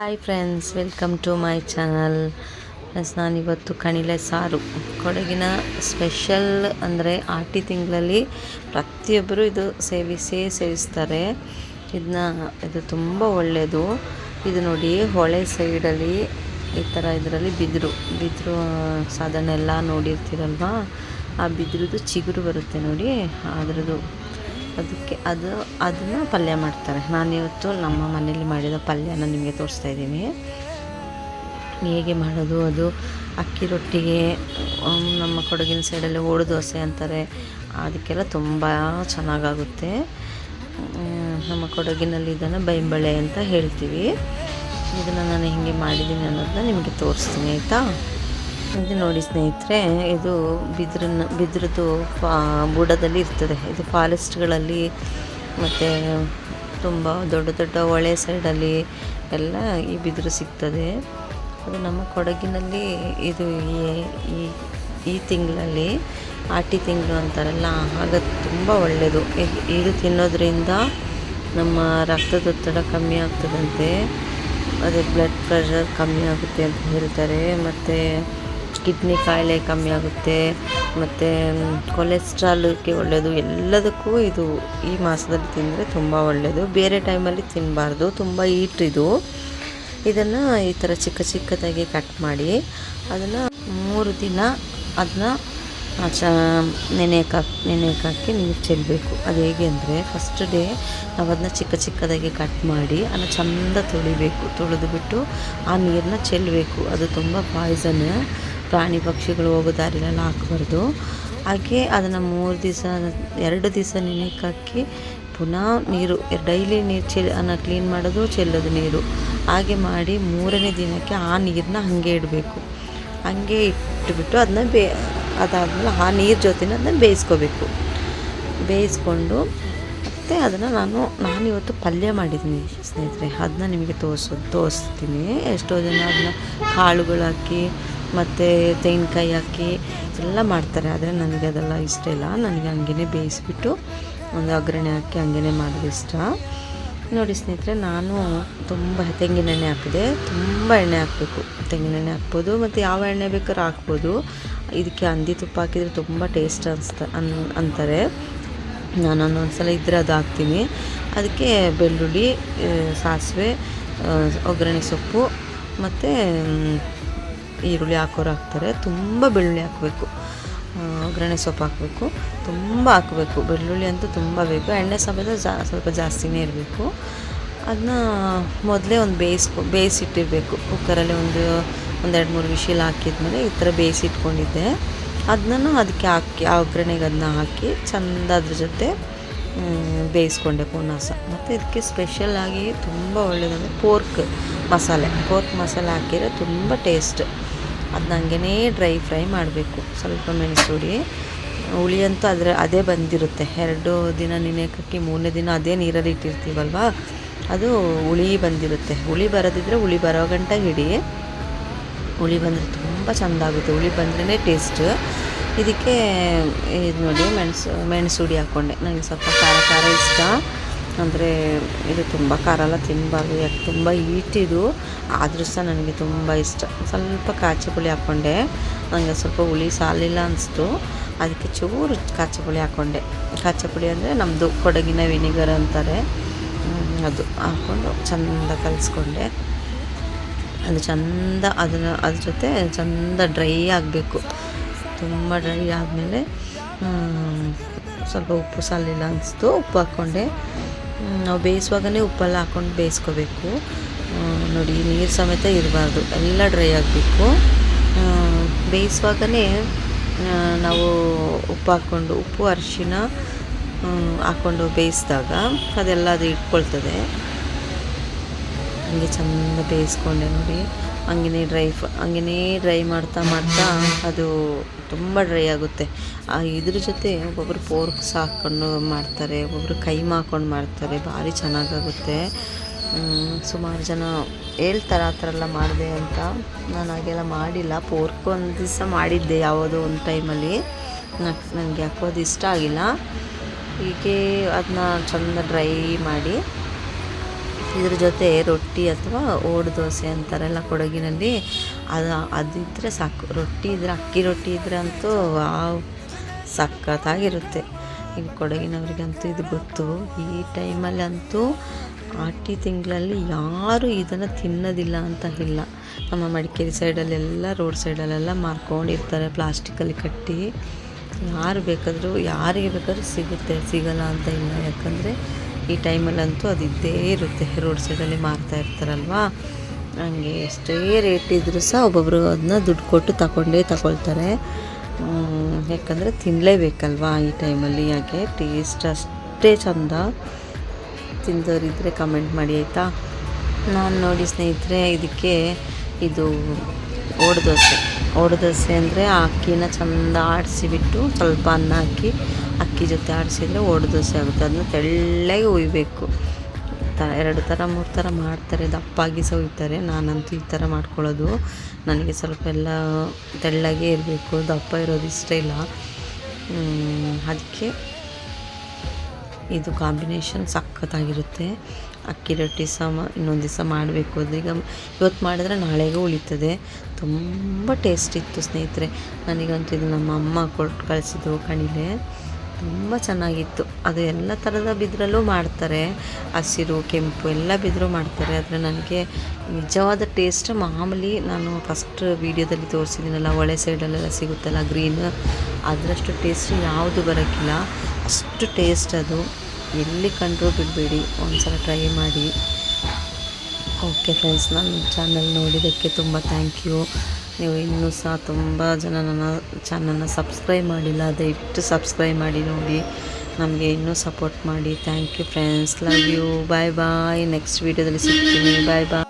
Hi friends welcome to my channel friends ನಾನಿವತ್ತು ಕಣಿಲೆ ಸಾರು. ಕೊಡಗಿನ ಸ್ಪೆಷಲ್ ಅಂದರೆ ಆಟಿ ತಿಂಗಳಲ್ಲಿ ಪ್ರತಿಯೊಬ್ಬರು ಇದು ಸೇವಿಸೇ ಸೇವಿಸ್ತಾರೆ. ಇದನ್ನ ಇದು ತುಂಬ ಒಳ್ಳೆಯದು ಇದು ನೋಡಿ, ಹೊಳೆ ಸೈಡಲ್ಲಿ ಈ ಥರ ಇದರಲ್ಲಿ ಬಿದಿರು. ಬಿದಿರು ಸಾಧನೆಲ್ಲ ನೋಡಿರ್ತೀರಲ್ವಾ? ಆ ಬಿದಿರದು ಚಿಗುರು ಬರುತ್ತೆ ನೋಡಿ, ಅದರದ್ದು ಅದಕ್ಕೆ ಅದು, ಅದನ್ನು ಪಲ್ಯ ಮಾಡ್ತಾರೆ. ನಾನಿವತ್ತು ನಮ್ಮ ಮನೇಲಿ ಮಾಡಿದ ಪಲ್ಯನ ನಿಮಗೆ ತೋರಿಸ್ತಾ ಇದ್ದೀನಿ. ಹೇಗೆ ಮಾಡೋದು? ಅದು ಅಕ್ಕಿ ರೊಟ್ಟಿಗೆ ನಮ್ಮ ಕೊಡಗಿನ ಸೈಡಲ್ಲಿ ಓಡು ದೋಸೆ ಅಂತಾರೆ. ಅದಕ್ಕೆಲ್ಲ ತುಂಬ ಚೆನ್ನಾಗಾಗುತ್ತೆ. ನಮ್ಮ ಕೊಡಗಿನಲ್ಲಿ ಇದನ್ನು ಬೈಂಬಳೆ ಅಂತ ಹೇಳ್ತೀವಿ. ಇದನ್ನು ನಾನು ಹೇಗೆ ಮಾಡಿದ್ದೀನಿ ಅನ್ನೋದನ್ನ ನಿಮಗೆ ತೋರಿಸ್ತೀನಿ, ಆಯಿತಾ? ಇದು ನೋಡಿ ಸ್ನೇಹಿತರೆ, ಇದು ಬಿದಿರನ್ನ, ಬಿದ್ರದ್ದು ಫಾ, ಬುಡದಲ್ಲಿ ಇರ್ತದೆ. ಇದು ಫಾರೆಸ್ಟ್ಗಳಲ್ಲಿ ಮತ್ತು ತುಂಬ ದೊಡ್ಡ ದೊಡ್ಡ ಹೊಳೆ ಸೈಡಲ್ಲಿ ಎಲ್ಲ ಈ ಬಿದಿರು ಸಿಗ್ತದೆ. ಅದು ನಮ್ಮ ಕೊಡಗಿನಲ್ಲಿ ಇದು ಈ- ಈ ತಿಂಗಳಲ್ಲಿ ಆಟಿ ತಿಂಗಳು ಅಂತಾರಲ್ಲ, ಆಗ ತುಂಬ ಒಳ್ಳೆಯದು ಇದು ತಿನ್ನೋದ್ರಿಂದ ನಮ್ಮ ರಕ್ತದೊತ್ತಡ ಕಮ್ಮಿ ಆಗ್ತದಂತೆ. ಅದೇ ಬ್ಲಡ್ ಪ್ರೆಷರ್ ಕಮ್ಮಿ ಆಗುತ್ತೆ ಅಂತ ಹೇಳ್ತಾರೆ. ಮತ್ತು ಕಿಡ್ನಿ ಕಾಯಿಲೆ ಕಮ್ಮಿ ಆಗುತ್ತೆ, ಮತ್ತು ಕೊಲೆಸ್ಟ್ರಾಲ್ಗೆ ಒಳ್ಳೆಯದು ಎಲ್ಲದಕ್ಕೂ ಇದು ಈ ಮಾಸದಲ್ಲಿ ತಿಂದರೆ ತುಂಬ ಒಳ್ಳೆಯದು ಬೇರೆ ಟೈಮಲ್ಲಿ ತಿನ್ನಬಾರ್ದು ತುಂಬ ಈಟ್ ಇದು. ಇದನ್ನು ಈ ಥರ ಚಿಕ್ಕ ಚಿಕ್ಕದಾಗಿ ಕಟ್ ಮಾಡಿ, ಅದನ್ನು ಮೂರು ದಿನ ಅದನ್ನ ಚ ನೆನೆಯಕ್ಕೆ ಹಾಕಿ ನೆನೆಯಕ್ಕೆ ನೀರು ಚೆಲ್ಲಬೇಕು ಅದು ಹೇಗೆ ಅಂದರೆ ಫಸ್ಟ್ ಡೇ ನಾವು ಅದನ್ನ ಚಿಕ್ಕ ಚಿಕ್ಕದಾಗಿ ಕಟ್ ಮಾಡಿ ಅದನ್ನ ಚೆಂದ ತೊಳಿಬೇಕು. ತೊಳೆದುಬಿಟ್ಟು ಆ ನೀರನ್ನ ಚೆಲ್ಲಬೇಕು ಅದು ತುಂಬ ಪಾಯ್ಸನ್ ಪ್ರಾಣಿ ಪಕ್ಷಿಗಳು ಹೋಗೋ ದಾರಿಲೆಲ್ಲ ಹಾಕ್ಬಾರ್ದು. ಹಾಗೆ ಅದನ್ನು ಮೂರು ದಿವಸ, ಎರಡು ದಿವಸ ನೆನೆಕ್ಕಾಕಿ ಪುನಃ ನೀರು, ಡೈಲಿ ನೀರು ಅನ್ನ ಕ್ಲೀನ್ ಮಾಡೋದು ಚೆಲ್ಲೋದು ನೀರು. ಹಾಗೆ ಮಾಡಿ ಮೂರನೇ ದಿನಕ್ಕೆ ಆ ನೀರನ್ನ ಹಾಗೆ ಇಡಬೇಕು. ಹಾಗೆ ಇಟ್ಟುಬಿಟ್ಟು ಅದನ್ನ ಬೇ, ಅದಾದಮೇಲೆ ಆ ನೀರು ಜೊತೆನ ಅದನ್ನ ಬೇಯಿಸ್ಕೋಬೇಕು. ಬೇಯಿಸ್ಕೊಂಡು ಮತ್ತು ಅದನ್ನು ನಾನು, ನಾನಿವತ್ತು ಪಲ್ಯ ಮಾಡಿದ್ದೀನಿ ಸ್ನೇಹಿತರೆ. ಅದನ್ನ ನಿಮಗೆ ತೋರಿಸೋದು ತೋರಿಸ್ತೀನಿ. ಎಷ್ಟೋ ಜನ ಅದನ್ನ ಕಾಳುಗಳು ಹಾಕಿ ಮತ್ತು ತೆಂಗಿನಕಾಯಿ ಹಾಕಿ ಎಲ್ಲ ಮಾಡ್ತಾರೆ, ಆದರೆ ನನಗೆ ಅದೆಲ್ಲ ಇಷ್ಟ ಇಲ್ಲ. ನನಗೆ ಹಂಗೇ ಬೇಯಿಸ್ಬಿಟ್ಟು ಒಂದು ಒಗ್ಗರಣೆ ಹಾಕಿ ಹಂಗೇ ಮಾಡೋದು ಇಷ್ಟ. ನೋಡಿ ಸ್ನೇಹಿತರೆ, ನಾನು ತುಂಬ ತೆಂಗಿನ ಎಣ್ಣೆ ಹಾಕಿದೆ. ತುಂಬ ಎಣ್ಣೆ ಹಾಕಬೇಕು. ತೆಂಗಿನ ಎಣ್ಣೆ ಹಾಕ್ಬೋದು, ಮತ್ತು ಯಾವ ಎಣ್ಣೆ ಬೇಕಾದ್ರೂ ಹಾಕ್ಬೋದು. ಇದಕ್ಕೆ ಹಂದಿ ತುಪ್ಪ ಹಾಕಿದರೆ ತುಂಬ ಟೇಸ್ಟ್ ಅನ್ಸ್ತ, ಅನ್, ಅಂತಾರೆ. ನಾನು ಒಂದೊಂದು ಸಲ ಇದ್ದರೆ ಅದು ಹಾಕ್ತೀನಿ. ಅದಕ್ಕೆ ಬೆಳ್ಳುಳ್ಳಿ ಸಾಸಿವೆ ಒಗ್ಗರಣೆ ಸೊಪ್ಪು, ಮತ್ತು ಈರುಳ್ಳಿ ಹಾಕೋರು ಹಾಕ್ತಾರೆ. ತುಂಬ ಬೆಳ್ಳುಳ್ಳಿ ಹಾಕಬೇಕು. ಒಗ್ಗರಣೆ ಸೊಪ್ಪು ಹಾಕಬೇಕು. ತುಂಬ ಹಾಕಬೇಕು. ಬೆಳ್ಳುಳ್ಳಿ ಅಂತೂ ತುಂಬ ಬೇಕು. ಎಣ್ಣೆ ಸಮೇತ ಜಾ, ಸ್ವಲ್ಪ ಜಾಸ್ತಿನೇ ಇರಬೇಕು. ಅದನ್ನ ಮೊದಲೇ ಒಂದು ಬೇಯಿಸ್ಕೊ, ಬೇಯಿಸಿಟ್ಟಿರಬೇಕು. ಕುಕ್ಕರಲ್ಲಿ ಒಂದು ಒಂದೆರಡು ಮೂರು ವಿಷಿಲ್ ಹಾಕಿದ್ಮೇಲೆ ಈ ಥರ ಬೇಯಿಸಿಟ್ಕೊಂಡಿದ್ದೆ. ಅದನ್ನ ಅದಕ್ಕೆ ಹಾಕಿ, ಆ ಒಗ್ಗರಣೆಗೆ ಅದನ್ನ ಹಾಕಿ ಚೆಂದ ಅದ್ರ ಜೊತೆ ಬೇಯಿಸ್ಕೊಂಡೆ ಪೂರ್ಣಾಸ ಮತ್ತು ಇದಕ್ಕೆ ಸ್ಪೆಷಲಾಗಿ ತುಂಬ ಒಳ್ಳೆಯದಂದರೆ ಪೋರ್ಕ್ ಮಸಾಲೆ. ಪೋರ್ಕ್ ಮಸಾಲೆ ಹಾಕಿದರೆ ತುಂಬ ಟೇಸ್ಟ್ ಅದನ್ನ ಹಂಗೇ ಡ್ರೈ ಫ್ರೈ ಮಾಡಬೇಕು. ಸ್ವಲ್ಪ ಮೆಣಸು ಹುಡಿ ಹುಳಿ ಅಂತೂ ಅದರ, ಅದೇ ಬಂದಿರುತ್ತೆ. ಎರಡು ದಿನ ನೆನೆಯಕ್ಕೆ ಮೂರನೇ ದಿನ ಅದೇ ನೀರಲ್ಲಿ ಇಟ್ಟಿರ್ತೀವಲ್ವಾ? ಅದು ಹುಳಿ ಬಂದಿರುತ್ತೆ. ಹುಳಿ ಬರೋದಿದ್ರೆ ಹುಳಿ ಬರೋ ಗಂಟ ಹಿಡಿ ಹುಳಿ ಬಂದರೆ ತುಂಬ ಚೆಂದ ಆಗುತ್ತೆ. ಹುಳಿ ಬಂದ್ರೇ ಟೇಸ್ಟ್ ಇದಕ್ಕೆ, ಇದು ನೋಡಿ, ಮೆಣಸು ಮೆಣಸು ಹುಡಿ ಹಾಕ್ಕೊಂಡೆ ನನಗೆ ಸ್ವಲ್ಪ ಖಾರ ಖಾರ ಇಷ್ಟ. ಅಂದರೆ ಇದು ತುಂಬ ಖಾರ ಎಲ್ಲ ತಿನ್ನಬಾರ್ದು ಯಾಕೆ, ತುಂಬ ಹೀಟ್ ಇದು. ಆದರೂ ಸಹ ನನಗೆ ತುಂಬ ಇಷ್ಟ. ಸ್ವಲ್ಪ ಕಾಚಿ ಪುಳಿ ಹಾಕ್ಕೊಂಡೆ ನನಗೆ ಸ್ವಲ್ಪ ಹುಳಿ ಸಾಲಿಲ್ಲ ಅನಿಸ್ತು. ಅದಕ್ಕೆ ಚೂರು ಕಾಚಿ ಪುಳಿ ಹಾಕ್ಕೊಂಡೆ ಕಾಚಿ ಪುಳಿ ಅಂದರೆ ನಮ್ಮದು ಕೊಡಗಿನ ವಿನಿಗರ್ ಅಂತಾರೆ. ಅದು ಹಾಕ್ಕೊಂಡು ಚೆಂದ ಕಲಿಸ್ಕೊಂಡೆ. ಅದು ಚಂದ, ಅದನ್ನು, ಅದ್ರ ಜೊತೆ ಚಂದ ಡ್ರೈ ಆಗಬೇಕು. ತುಂಬ ಡ್ರೈ ಆದಮೇಲೆ ಸ್ವಲ್ಪ ಉಪ್ಪು ಸಾಲಿಲ್ಲ ಅನಿಸ್ತು, ಉಪ್ಪು ಹಾಕ್ಕೊಂಡೆ ನಾವು ಬೇಯಿಸುವಾಗಲೇ ಉಪ್ಪೆಲ್ಲ ಹಾಕ್ಕೊಂಡು ಬೇಯಿಸ್ಕೋಬೇಕು. ನೋಡಿ, ನೀರು ಸಮೇತ ಇರಬಾರ್ದು, ಎಲ್ಲ ಡ್ರೈ ಆಗಬೇಕು. ಬೇಯಿಸುವಾಗಲೇ ನಾವು ಉಪ್ಪು ಹಾಕ್ಕೊಂಡು ಉಪ್ಪು ಅರಿಶಿನ ಹಾಕ್ಕೊಂಡು ಬೇಯಿಸಿದಾಗ ಅದೆಲ್ಲ ಅದು ಇಟ್ಕೊಳ್ತದೆ. ಹಂಗೆ ಚೆಂದ ಬೇಯಿಸ್ಕೊಂಡೆ ನೋಡಿ. ಹಂಗೇ ಡ್ರೈ ಫ ಹಂಗೇ ಡ್ರೈ ಮಾಡ್ತಾ ಮಾಡ್ತಾ ಅದು ತುಂಬ ಡ್ರೈ ಆಗುತ್ತೆ. ಇದ್ರ ಜೊತೆ ಒಬ್ಬೊಬ್ಬರು ಫೋರ್ಕ್ಸ್ ಹಾಕ್ಕೊಂಡು ಮಾಡ್ತಾರೆ ಒಬ್ಬೊಬ್ಬರು ಕೈ ಹಾಕ್ಕೊಂಡು ಮಾಡ್ತಾರೆ, ಭಾರಿ ಚೆನ್ನಾಗಾಗುತ್ತೆ. ಸುಮಾರು ಜನ ಹೇಳ್ತಾರೆ ಆ ಥರ ಎಲ್ಲ ಮಾಡಿದೆ ಅಂತ. ನಾನು ಹಾಗೆಲ್ಲ ಮಾಡಿಲ್ಲ. ಪೋರ್ಕ್ ಒಂದು ದಿವಸ ಮಾಡಿದ್ದೆ ಯಾವುದೋ ಒಂದು ಟೈಮಲ್ಲಿ. ನನಗೆ ಯಾಕೋ ಇಷ್ಟ ಆಗಿಲ್ಲ. ಹೀಗೆ ಅದನ್ನ ಚಂದ ಡ್ರೈ ಮಾಡಿ ಇದ್ರ ಜೊತೆ ರೊಟ್ಟಿ ಅಥವಾ ಓಡ್ ದೋಸೆ ಅಂತಾರೆಲ್ಲ ಕೊಡಗಿನಲ್ಲಿ. ಅದು ಅದಿದ್ದರೆ ಸಾಕು. ರೊಟ್ಟಿ ಇದ್ರೆ, ಅಕ್ಕಿ ರೊಟ್ಟಿ ಇದ್ರೆ ಅಂತೂ ಆ ಸಖತ್ತಾಗಿರುತ್ತೆ. ಇಲ್ಲಿ ಕೊಡಗಿನವ್ರಿಗಂತೂ ಇದು ಗೊತ್ತು. ಈ ಟೈಮಲ್ಲಂತೂ ಆಟಿ ತಿಂಗಳಲ್ಲಿ ಯಾರೂ ಇದನ್ನು ತಿನ್ನೋದಿಲ್ಲ ಅಂತ ಇಲ್ಲ. ನಮ್ಮ ಮಡಿಕೇರಿ ಸೈಡಲ್ಲೆಲ್ಲ, ರೋಡ್ ಸೈಡಲ್ಲೆಲ್ಲ ಮಾರ್ಕೊಂಡಿರ್ತಾರೆ ಪ್ಲಾಸ್ಟಿಕಲ್ಲಿ ಕಟ್ಟಿ. ಯಾರು ಬೇಕಾದರೂ, ಯಾರಿಗೆ ಬೇಕಾದರೂ ಸಿಗುತ್ತೆ. ಸಿಗಲ್ಲ ಅಂತ ಇಲ್ಲ. ಯಾಕಂದರೆ ಈ ಟೈಮಲ್ಲಂತೂ ಅದು ಇದ್ದೇ ಇರುತ್ತೆ. ರೋಡ್ ಸೈಡಲ್ಲಿ ಮಾರ್ತಾ ಇರ್ತಾರಲ್ವಾ? ಹಂಗೆ ಎಷ್ಟೇ ರೇಟ್ ಇದ್ದರೂ ಸಹ ಒಬ್ಬೊಬ್ಬರು ಅದನ್ನ ದುಡ್ಡು ಕೊಟ್ಟು ತಗೊಂಡೇ ತಗೊಳ್ತಾರೆ. ಯಾಕಂದರೆ ತಿನ್ನಲೇಬೇಕಲ್ವಾ ಈ ಟೈಮಲ್ಲಿ? ಯಾಕೆ? ಟೇಸ್ಟ್ ಅಷ್ಟೇ ಚಂದ. ತಿಂದವರಿದ್ದರೆ ಕಮೆಂಟ್ ಮಾಡಿ, ಆಯಿತಾ? ನಾನು ನೋಡಿ ಸ್ನೇಹಿತರೆ, ಇದಕ್ಕೆ ಇದು ಓಡದೋಸೆ. ಓಡದೋಸೆ ಓಡು ಅಂದರೆ ಅಕ್ಕಿನ ಚಂದ ಆಡಿಸಿಬಿಟ್ಟು ಸ್ವಲ್ಪ ಅನ್ನ ಹಾಕಿ ಅಕ್ಕಿ ಜೊತೆ ಆಡಿಸಿದ್ರೆ ಓಡು ದೋಸೆ ಆಗುತ್ತೆ. ಅದನ್ನ ತೆಳ್ಳಗೆ ಉಯ್ಬೇಕು ತ ಎರಡು ಥರ, ಮೂರು ಥರ ಮಾಡ್ತಾರೆ. ದಪ್ಪಾಗಿ ಸಹ ಉಯ್ತಾರೆ ನಾನಂತೂ ಈ ಥರ ಮಾಡ್ಕೊಳ್ಳೋದು. ನನಗೆ ಸ್ವಲ್ಪ ಎಲ್ಲ ತೆಳ್ಳಗೆ ಇರಬೇಕು. ದಪ್ಪ ಇರೋದು ಇಷ್ಟ ಇಲ್ಲ. ಅದಕ್ಕೆ ಇದು ಕಾಂಬಿನೇಷನ್ ಸಖತ್ತಾಗಿರುತ್ತೆ. ಅಕ್ಕಿ ರೊಟ್ಟಿ ಸಹ ಇನ್ನೊಂದು ದಿವಸ ಮಾಡಬೇಕು. ಅದು ಈಗ ಇವತ್ತು ಮಾಡಿದ್ರೆ ನಾಳೆಗೂ ಉಳಿತದೆ. ತುಂಬ ಟೇಸ್ಟ್ ಇತ್ತು ಸ್ನೇಹಿತರೆ. ನನಗಂತೂ ಇದು ನಮ್ಮ ಅಮ್ಮ ಕೊಟ್ಟು ಕಳಿಸಿದ್ದು ಕಣಿಲೆ ತುಂಬ ಚೆನ್ನಾಗಿತ್ತು. ಅದು ಎಲ್ಲ ಥರದ ಬಿದ್ರಲ್ಲೂ ಮಾಡ್ತಾರೆ. ಹಸಿರು, ಕೆಂಪು ಎಲ್ಲ ಬಿದ್ರು ಮಾಡ್ತಾರೆ. ಆದರೆ ನನಗೆ ನಿಜವಾದ ಟೇಸ್ಟ್ ಮಾಮೂಲಿ ನಾನು ಫಸ್ಟ್ ವೀಡಿಯೋದಲ್ಲಿ ತೋರಿಸಿದ್ದೀನಲ್ಲ ಒಳೆ ಸೈಡಲ್ಲೆಲ್ಲ ಸಿಗುತ್ತಲ್ಲ ಗ್ರೀನ್ ಅದರಷ್ಟು ಟೇಸ್ಟ್ ಯಾವುದು ಬರೋಕ್ಕಿಲ್ಲ ಅಷ್ಟು ಟೇಸ್ಟ್ ಅದು. ಎಲ್ಲಿ ಕಂಡ್ರೂ ಬಿಡಬೇಡಿ. ಒಂದ್ಸಲ ಟ್ರೈ ಮಾಡಿ. ಓಕೆ ಫ್ರೆಂಡ್ಸ್ ನನ್ನ ಚಾನಲ್ ನೋಡಿದ್ದಕ್ಕೆ ತುಂಬ ಥ್ಯಾಂಕ್ ಯು ನೀವು ಇನ್ನೂ ಸಹ ತುಂಬ ಜನ ನನ್ನ ಚಾನಲ್ನ ಸಬ್ಸ್ಕ್ರೈಬ್ ಮಾಡಿಲ್ಲ, ದಯವಿಟ್ಟು ಸಬ್ಸ್ಕ್ರೈಬ್ ಮಾಡಿ ನೋಡಿ. ನಮಗೆ ಇನ್ನೂ ಸಪೋರ್ಟ್ ಮಾಡಿ. Thank you friends love you bye bye next ವೀಡಿಯೋದಲ್ಲಿ ಸಿಗ್ತೀನಿ. ಬಾಯ್ ಬಾಯ್